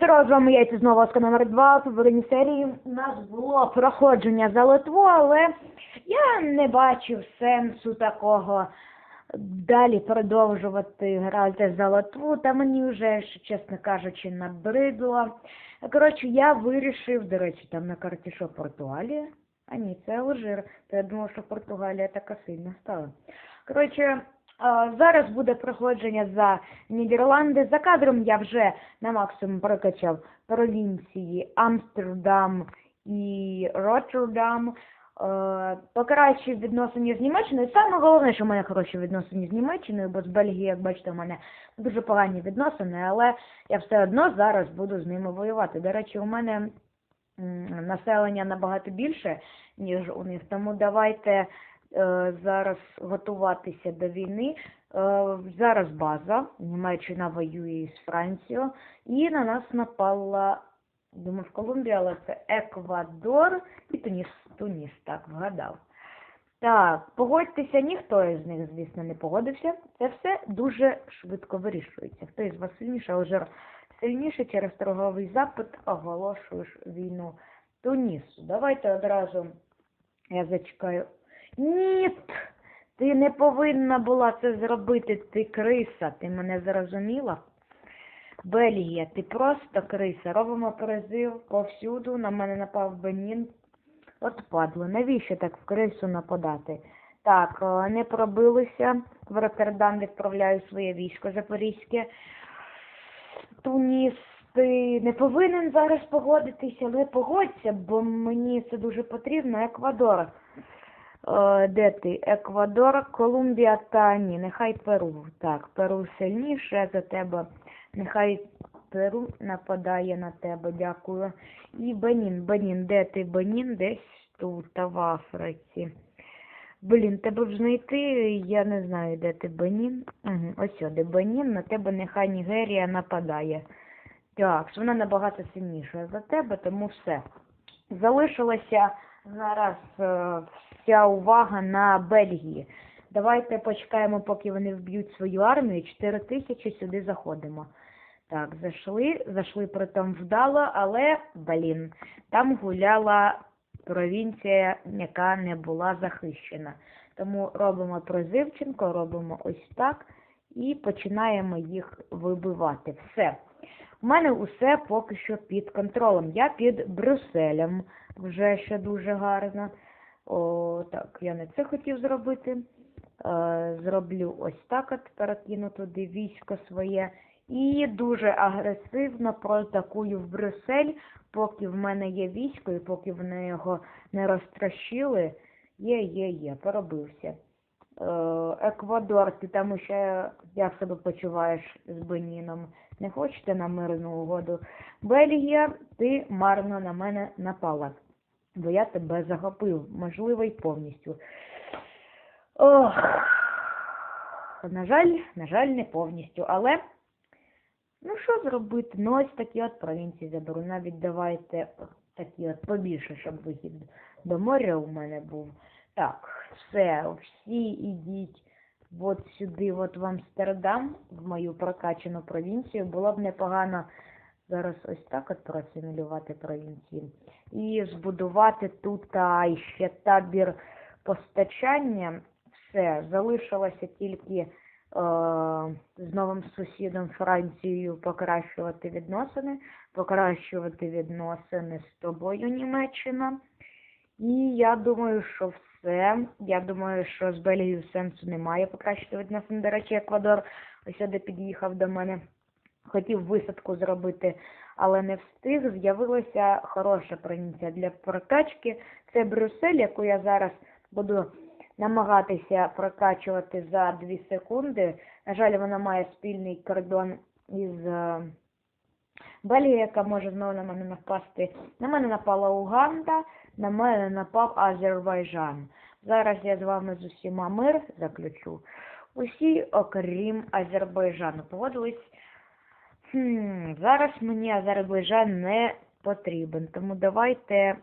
здорово, з вами яйця знову Оска номер 2 в попередній серії у нас було проходження за Литву, але я не бачив сенсу такого далі продовжувати грати за Литву, та мені вже, чесно кажучи, набридло. Коротше, я вирішив, до речі, там на карті що Португалія? А ні, це Алжир. То я думав, що Португалія така сильна стала. Коротше, Зараз буде проходження за Нідерланди. За кадром я вже на максимум прокачав провінції Амстердам і Роттердам. Покращив відносини з Німеччиною. Саме головне, що в мене хороші відносини з Німеччиною, бо з Бельгією, як бачите, у мене дуже погані відносини, але я все одно зараз буду з ними воювати. До речі, у мене населення набагато більше, ніж у них. Тому давайте зараз готуватися до війни. Е, зараз база. Німеччина воює з Францією. І на нас напала, думаю, Колумбія, але це Еквадор і Туніс. Туніс, так, вгадав. Так, погодьтеся, ніхто із них, звісно, не погодився. Це все дуже швидко вирішується. Хто із вас сильніше, Алжир сильніше через торговий запит оголошуєш війну Тунісу. Давайте одразу я зачекаю. Ні! Ти не повинна була це зробити, ти криса, ти мене зрозуміла? Бельгія, ти просто криса. Робимо призив повсюду, на мене напав Бенін. От падло, навіщо так в крису нападати? Так, не пробилися. В Роттердам відправляю своє військо Запорізьке. Туніс, ти не повинен зараз погодитися, але погодься, бо мені це дуже потрібно. Еквадор. Е, де ти? Еквадор, Колумбія та ні, нехай Перу. Так, Перу сильніше за тебе. Нехай Перу нападає на тебе, дякую. І Бенін, Бенін, де ти Бенін? Десь тут, в Африці. Блін, тебе б знайти, я не знаю, де ти Бенін. Угу, ось сюди Бенін, на тебе нехай Нігерія нападає. Так, вона набагато сильніша за тебе, тому все. Залишилася зараз е, вся увага на Бельгії. Давайте почекаємо, поки вони вб'ють свою армію. 4 тисячі сюди заходимо. Так, зайшли, зайшли притом вдало, але, блін, там гуляла провінція, яка не була захищена. Тому робимо призивченко, робимо ось так і починаємо їх вибивати. Все. У мене усе поки що під контролем. Я під Брюсселем вже ще дуже гарно. О, так, я не це хотів зробити. Е, зроблю ось так от, перекину туди військо своє. І дуже агресивно проатакую в Брюссель, поки в мене є військо і поки вони його не розтрощили. Є, є, є, поробився. Е, Еквадор, ти там ще як себе почуваєш з Беніном? Не хочете на мирну угоду? Бельгія, ти марно на мене напала, бо я тебе захопив, можливо, й повністю. Ох, на жаль, на жаль, не повністю, але ну що зробити? Ну ось такі от провінції заберу. Навіть давайте такі от побільше, щоб вихід до моря у мене був. Так, все, всі ідіть от сюди, от в Амстердам, в мою прокачану провінцію. Було б непогано зараз ось так от проасимілювати провінції. І збудувати тут а, ще табір постачання. Все, залишилося тільки е, з новим сусідом Францією покращувати відносини, покращувати відносини з тобою, Німеччина. І я думаю, що все. Я думаю, що з Бельгією сенсу немає покращити відносини. До речі, Еквадор ось сюди під'їхав до мене. Хотів висадку зробити, але не встиг. З'явилася хороша провінція для прокачки. Це Брюссель, яку я зараз буду намагатися прокачувати за 2 секунди. На жаль, вона має спільний кордон із е, Бельгією, яка може знову на мене напасти. На мене напала Уганда, на мене напав Азербайджан. Зараз я з вами з усіма мир заключу. Усі, окрім Азербайджану, погодились. Хм, зараз мені Азербайджан не потрібен. Тому давайте,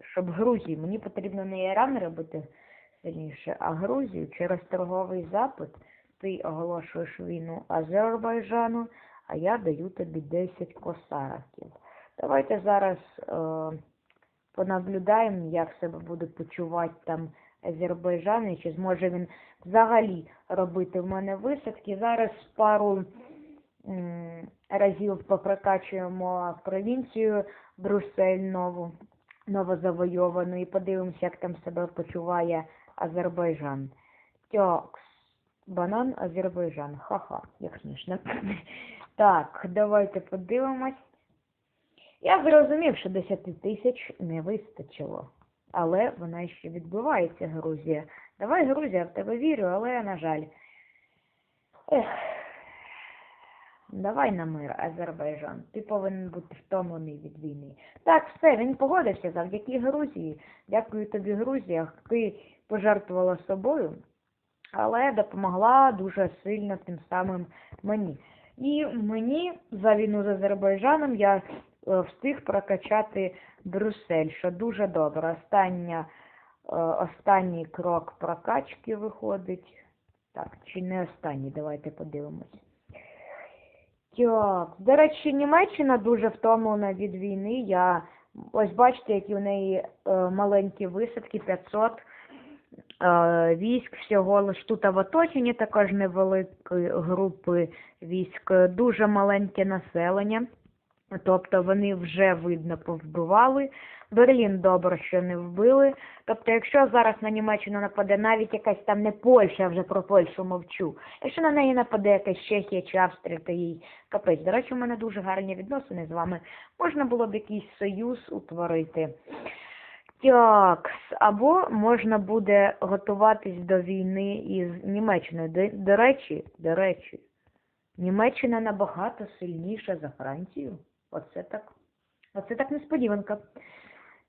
щоб Грузії, мені потрібно не Іран робити сильніше, а Грузію через торговий запит ти оголошуєш війну Азербайджану, а я даю тобі 10 косариків. Давайте зараз е, понаблюдаємо, як себе буде почувати там Азербайджан, і чи зможе він взагалі робити в мене висадки. Зараз пару разів попрокачуємо провінцію Брюссель нову, новозавойовану, і подивимося, як там себе почуває Азербайджан. Тьокс. Банан Азербайджан. Ха-ха, як смішно. Так, давайте подивимось. Я зрозумів, що 10 тисяч не вистачило. Але вона ще відбувається, Грузія. Давай, Грузія, в тебе вірю, але, на жаль. Ех. Давай на мир, Азербайджан. Ти повинен бути втомлений від війни. Так, все, він погодився завдяки Грузії. Дякую тобі, Грузія. Ти пожертвувала собою, але допомогла дуже сильно тим самим мені. І мені за війну з Азербайджаном я е, встиг прокачати Брюссель, що дуже добре. Остання, е, останній крок прокачки виходить. Так, чи не останній, давайте подивимось. Так, до речі, Німеччина дуже втомлена від війни. Я ось бачите, які в неї е, маленькі висадки, 500 е, військ всього лиш тут в оточенні також невеликі групи військ, дуже маленьке населення. Тобто вони вже видно повбивали. Берлін добре, що не вбили. Тобто, якщо зараз на Німеччину нападе навіть якась там не Польща, я вже про Польщу мовчу. Якщо на неї нападе якась Чехія чи Австрія, то їй капець. До речі, у мене дуже гарні відносини з вами. Можна було б якийсь союз утворити. Так, або можна буде готуватись до війни із Німеччиною. До, до речі, до речі, Німеччина набагато сильніша за Францію. Оце так. Оце так несподіванка.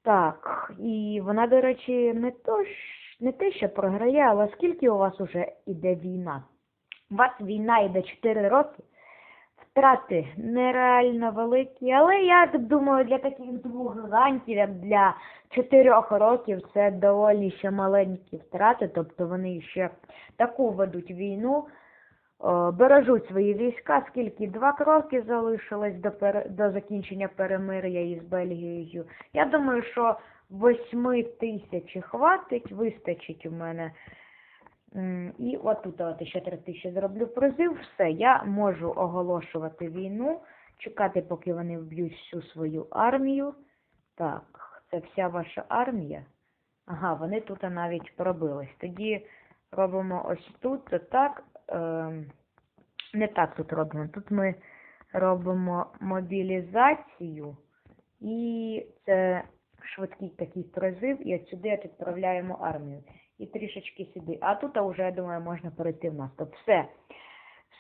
Так, і вона, до речі, не то не те, що програє, але скільки у вас уже іде війна? У вас війна йде 4 роки. Втрати нереально великі, але я так думаю, для таких двох гігантів, як для чотирьох років, це доволі ще маленькі втрати, тобто вони ще таку ведуть війну, бережуть свої війська, скільки два кроки залишилось до, пере... до закінчення перемир'я із Бельгією. Я думаю, що восьми тисяч хватить, вистачить у мене. І отут от ще три тисячі зроблю призив. Все, я можу оголошувати війну, чекати, поки вони вб'ють всю свою армію. Так, це вся ваша армія. Ага, вони тут навіть пробились. Тоді робимо ось тут, так. Ем, не так тут робимо. Тут ми робимо мобілізацію. І це швидкий такий призив, і от сюди відправляємо армію. І трішечки сюди. А тут, а вже, я думаю, можна перейти в наступ. Все.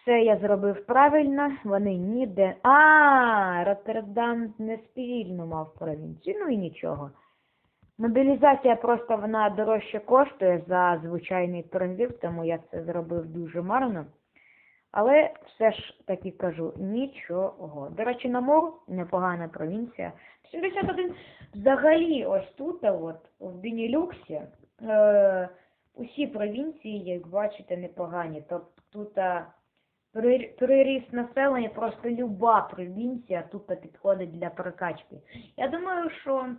Все я зробив правильно, вони ніде. А, Роттердам не спільно мав провінцію, ну і нічого. Мобілізація просто вона дорожче коштує за звичайний призив, тому я це зробив дуже марно. Але все ж таки кажу, нічого. До речі, Намор непогана провінція. 71 взагалі ось тут, от, в Бенілюксі, е, усі провінції, як бачите, непогані. Тобто тут приріст населення, просто люба провінція тут підходить для прокачки. Я думаю, що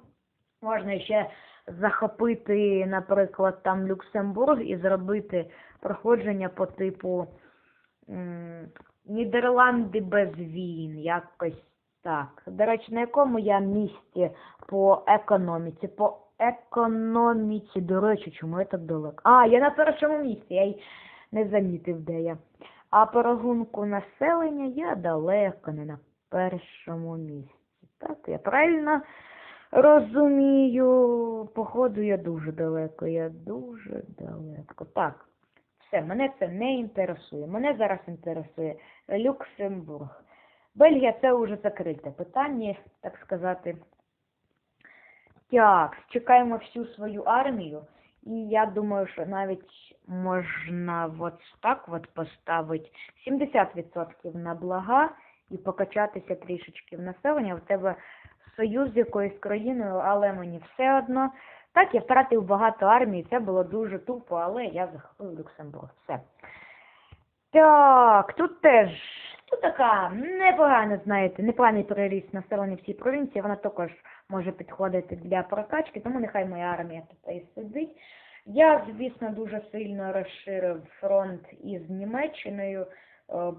можна ще захопити, наприклад, там Люксембург і зробити проходження по типу Нідерланди без війн, якось так. До речі, на якому я місці по економіці? По економіці, до речі, чому я так далеко? А, я на першому місці, я й не замітив, де я. А по рахунку населення я далеко, не на першому місці. Так, я правильно розумію. Походу, я дуже далеко, я дуже далеко. Так, все, мене це не інтересує. Мене зараз інтересує Люксембург. Бельгія це вже закрите питання, так сказати. Так, чекаємо всю свою армію. І я думаю, що навіть можна от так от поставити 70% на блага і покачатися трішечки в населення. У тебе союз з якоюсь країною, але мені все одно. Так, я втратив багато армії, це було дуже тупо, але я захопив Люксембург. Все. Так, тут теж Ну, така непогана, знаєте, непоганий приріст населення всій провінції, вона також може підходити для прокачки, тому нехай моя армія тут і сидить. Я, звісно, дуже сильно розширив фронт із Німеччиною, е,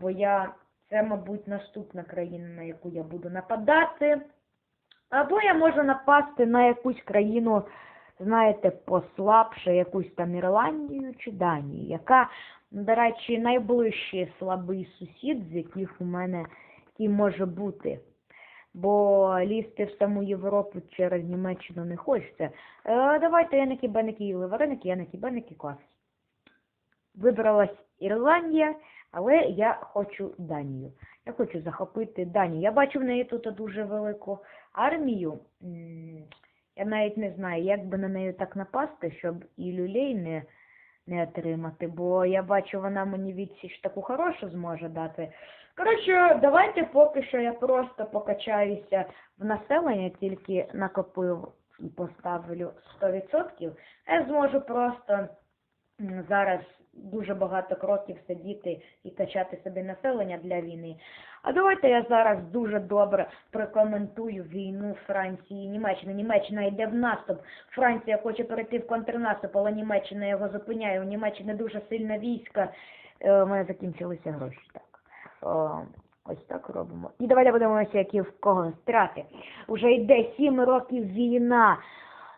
бо я це, мабуть, наступна країна, на яку я буду нападати. Або я можу напасти на якусь країну, знаєте, послабше, якусь там Ірландію чи Данію, яка, до речі, найближчий слабий сусід, з яких у мене який може бути. Бо лізти в саму Європу через Німеччину не хочеться. Е, давайте яники, беники і вареники, яники, беники, клас. Вибралась Ірландія, але я хочу Данію. Я хочу захопити Данію. Я бачу в неї тут дуже велику армію. Я навіть не знаю, як би на неї так напасти, щоб і люлей не, не отримати, бо я бачу, вона мені відсіч таку хорошу зможе дати. Коротше, давайте поки що я просто покачаюся в населення, тільки накопив і поставлю 100%. Я зможу просто зараз дуже багато кроків сидіти і качати собі населення для війни. А давайте я зараз дуже добре прокоментую війну Франції і Німеччини. Німеччина йде в наступ. Франція хоче перейти в контрнаступ, але Німеччина його зупиняє. У Німеччини дуже сильне військо. Е, У мене закінчилися гроші. Так. О, ось так робимо. І давайте подивимося, які в кого страти. Уже йде сім років війна.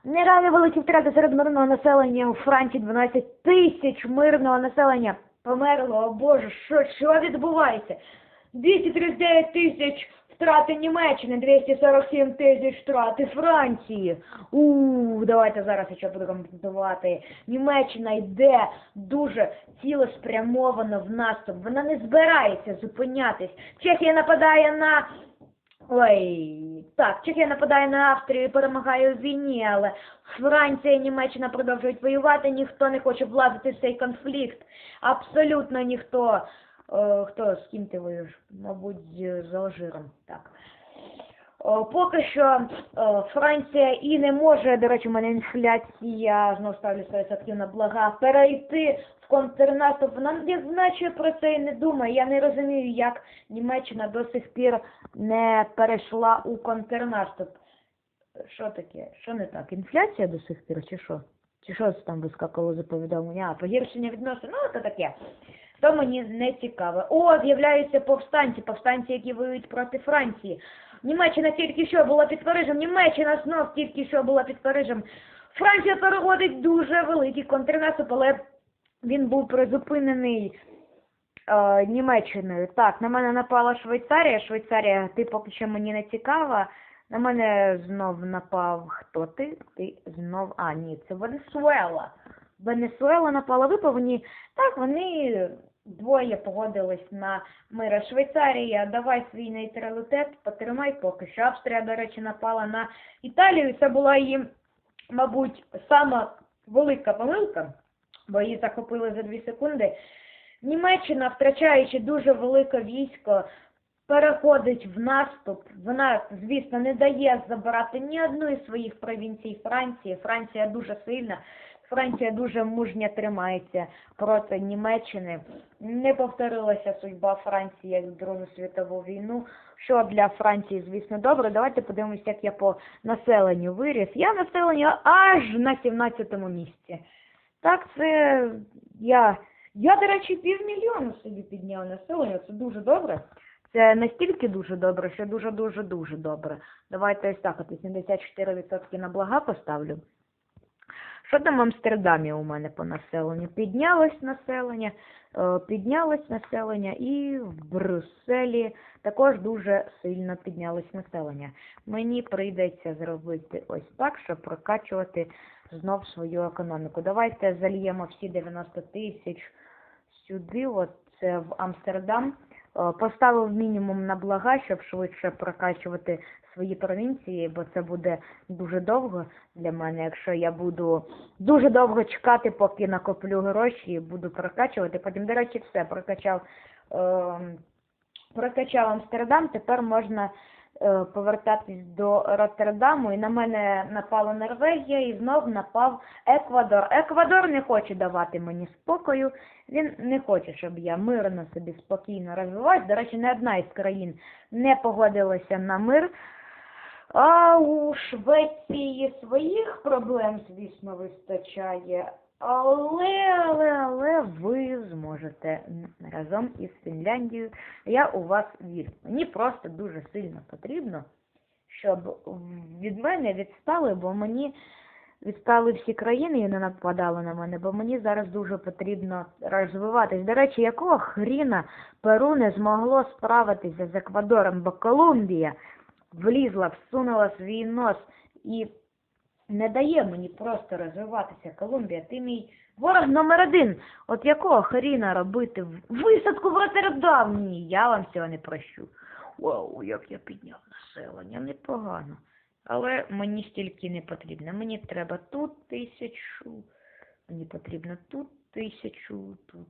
Нереально великі втрати серед мирного населення у Франції 12 тисяч мирного населення померло. О Боже, що, що відбувається? 239 тисяч втрати Німеччини, 247 тисяч втрати Франції. У, давайте зараз я буду коментувати. Німеччина йде дуже цілеспрямовано в наступ. Вона не збирається зупинятись. Чехія нападає на Ой, так, Чехія нападає на Австрію і перемагає у війні, але Франція і Німеччина продовжують воювати, ніхто не хоче влазити в цей конфлікт. Абсолютно ніхто. Е, хто з ким ти воюєш? Мабуть, з Алжиром. Так. О, поки що е, Франція і не може, до речі, у мене інфляція, знову ставлю 100% на блага, перейти контрнаступ. Вона як наче про це і не думає. Я не розумію, як Німеччина до сих пір не перейшла у контрнаступ. Що таке? Що не так? Інфляція до сих пір, чи що? Чи що це там вискакало за повідомлення? А, погіршення відносин, ну це таке. То мені не цікаво. О, з'являються повстанці, повстанці, які воюють проти Франції. Німеччина тільки що була під Парижем, Німеччина знов тільки що була під Парижем. Франція переводить дуже великий контрнаступ, але він був призупинений е, Німеччиною. Так, на мене напала Швейцарія. Швейцарія, ти поки що мені не цікава. На мене знов напав хто ти? Ти знов. А, ні, це Венесуела. Венесуела напала. Ви повинні. Так, вони двоє погодились на мир. Швейцарія, давай свій нейтралітет, потримай поки що. Австрія, до речі, напала на Італію. Це була її, мабуть, сама велика помилка, бо її захопили за дві секунди. Німеччина, втрачаючи дуже велике військо, переходить в наступ. Вона, звісно, не дає забирати ні одну із своїх провінцій Франції. Франція дуже сильна. Франція дуже мужньо тримається проти Німеччини. Не повторилася судьба Франції як Другу світову війну. Що для Франції, звісно, добре. Давайте подивимося, як я по населенню виріс. Я населенню аж на 17-му місці. Так, це я. Я, до речі, півмільйона собі підняв населення. Це дуже добре. Це настільки дуже добре, що дуже-дуже дуже добре. Давайте ось так, от 84% на блага поставлю. Що в Амстердамі у мене по населенню? Піднялось населення, е, піднялось населення і в Брюсселі також дуже сильно піднялось населення. Мені прийдеться зробити ось так, щоб прокачувати знов свою економіку. Давайте зальємо всі 90 тисяч сюди, от це в Амстердам. Е, Поставив мінімум на блага, щоб швидше прокачувати свої провінції, бо це буде дуже довго для мене, якщо я буду дуже довго чекати, поки накоплю гроші і буду прокачувати. Потім, до речі, все, прокачав, е, прокачав Амстердам, тепер можна е, повертатись до Роттердаму, і на мене напала Норвегія і знов напав Еквадор. Еквадор не хоче давати мені спокою. Він не хоче, щоб я мирно собі спокійно розвивалась. До речі, не одна із країн не погодилася на мир. А у Швеції своїх проблем, звісно, вистачає. Але, але, але ви зможете разом із Фінляндією. Я у вас вірю. Мені просто дуже сильно потрібно, щоб від мене відстали, бо мені відстали всі країни і не нападали на мене, бо мені зараз дуже потрібно розвиватись. До речі, якого хріна Перу не змогло справитися з Еквадором, бо Колумбія влізла, всунула свій нос і не дає мені просто розвиватися. Колумбія, ти мій ворог номер один. От якого хріна робити висадку в Роттердам? Ні, я вам цього не прощу. Вау, як я підняв населення, непогано. Але мені стільки не потрібно. Мені треба тут тисячу, мені потрібно тут тисячу, тут.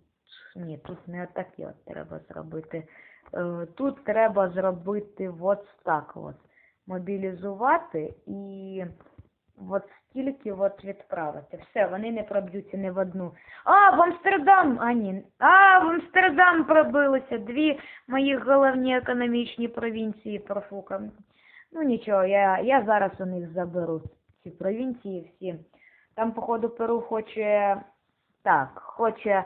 Ні, тут не отаке от треба зробити. Е, Тут треба зробити от так от. Мобілізувати і от стільки от відправити. Все, вони не проб'ються ні в одну. А, в Амстердам! А, ні. А, в Амстердам пробилися дві мої головні економічні провінції профукав. Ну нічого, я, я зараз у них заберу ці провінції всі. Там, походу, Перу хоче так, хоче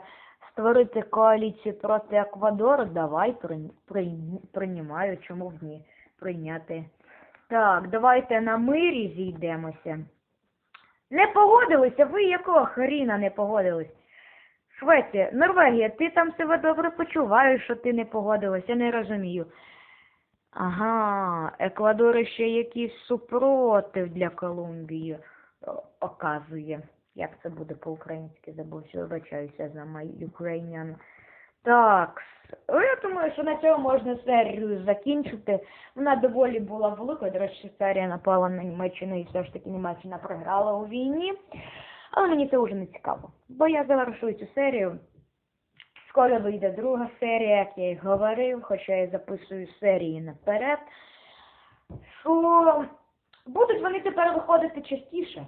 створити коаліцію проти Еквадору. Давай прийм, прийм, приймаю, чому б ні прийняти. Так, давайте на мирі зійдемося. Не погодилися? Ви якого хріна не погодились? Швеція, Норвегія, ти там себе добре почуваєш, що ти не погодилась, я не розумію. Ага, Еквадор ще якийсь супротив для Колумбії оказує. Як це буде по-українськи, забувся, вибачаюся за мій українян. Так, я думаю, що на цьому можна серію закінчити. Вона доволі була великою, до речі, серія напала на Німеччину і все ж таки Німеччина програла у війні. Але мені це вже не цікаво, бо я завершую цю серію. Скоро вийде друга серія, як я й говорив, хоча я записую серії наперед. Що будуть вони тепер виходити частіше.